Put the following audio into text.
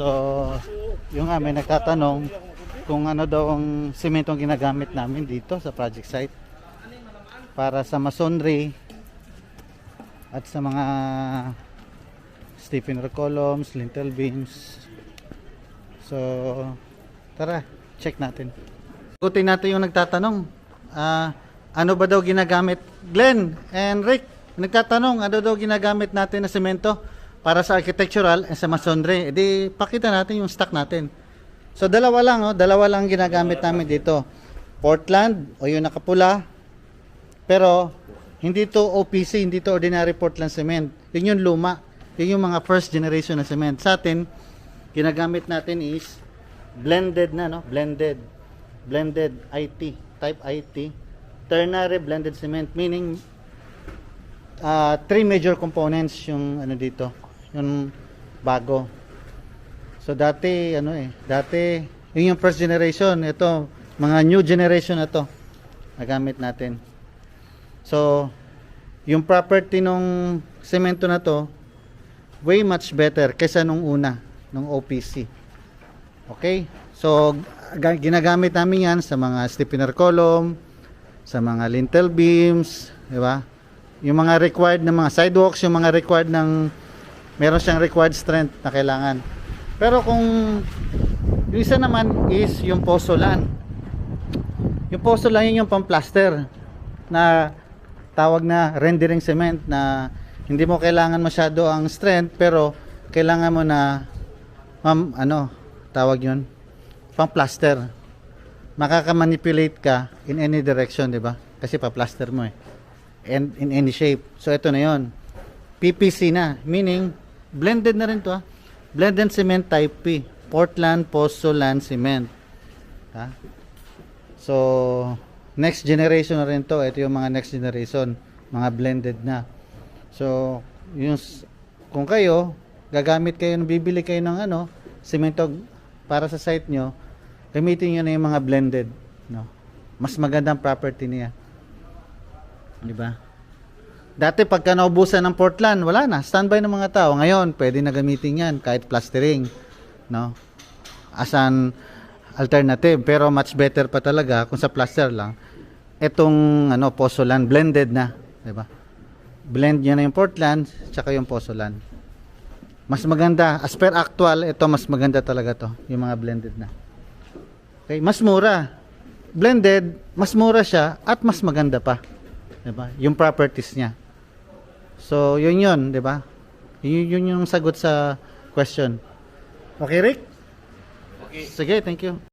So, yung may nagtatanong kung ano daw ang semento ang ginagamit namin dito sa project site para sa masonry at sa mga stiffener columns, lintel beams. So, tara, check natin. Ikutin natin yung nagtatanong. Ah, ano ba daw ginagamit? Glenn and Rick, nagtatanong, ano daw ginagamit natin na semento para sa architectural and sa masonry? E di, pakita natin yung stock natin. So, dalawa lang, oh, dalawa lang ginagamit namin dito. Portland, o yung nakapula. Pero, hindi to OPC, hindi to ordinary Portland cement. Yun yung luma. Yun yung mga first generation na cement. Sa atin, ginagamit natin is blended na, no? Blended. Blended IT, type IT. Ternary blended cement, meaning uh, three major components yung ano dito, yung bago. So dati ano eh, dati yun yung first generation, ito mga new generation na to nagamit natin. So yung property nung semento na to way much better kaysa nung una, nung OPC. Okay? So ga- ginagamit namin yan sa mga stiffener column, sa mga lintel beams, di ba? Yung mga required ng mga sidewalks, yung mga required ng meron siyang required strength na kailangan. Pero kung yung isa naman is yung pozolan. Yung pozolan yun yung pamplaster na tawag na rendering cement na hindi mo kailangan masyado ang strength pero kailangan mo na ma'am, ano tawag yun pamplaster makakamanipulate ka in any direction di ba? Kasi pa-plaster mo eh. And in any shape. So ito na yon PPC na. Meaning blended na rin to ah. blended cement type P. Portland Pozzolan cement. Ha so next generation na rin to. Ito yung mga next generation. Mga blended na. So yung kung kayo gagamit kayo bibili kayo ng ano semento para sa site nyo gamitin nyo na yung mga blended no? Mas magandang property niya. Di ba Dati pagka naubusan ng Portland, wala na. Standby ng mga tao. Ngayon, pwede na gamitin yan kahit plastering. No? As an alternative. Pero much better pa talaga kung sa plaster lang. Itong ano, pozzolan, blended na. Diba? Blend nyo na yung Portland, tsaka yung pozzolan. Mas maganda. As per actual, ito mas maganda talaga to. Yung mga blended na. Okay? Mas mura. Blended, mas mura siya at mas maganda pa. 'Di ba? Yung properties niya. So, yun yun, 'di ba? Yun, yun yung sagot sa question. Okay, Rick? Okay. Sige, thank you.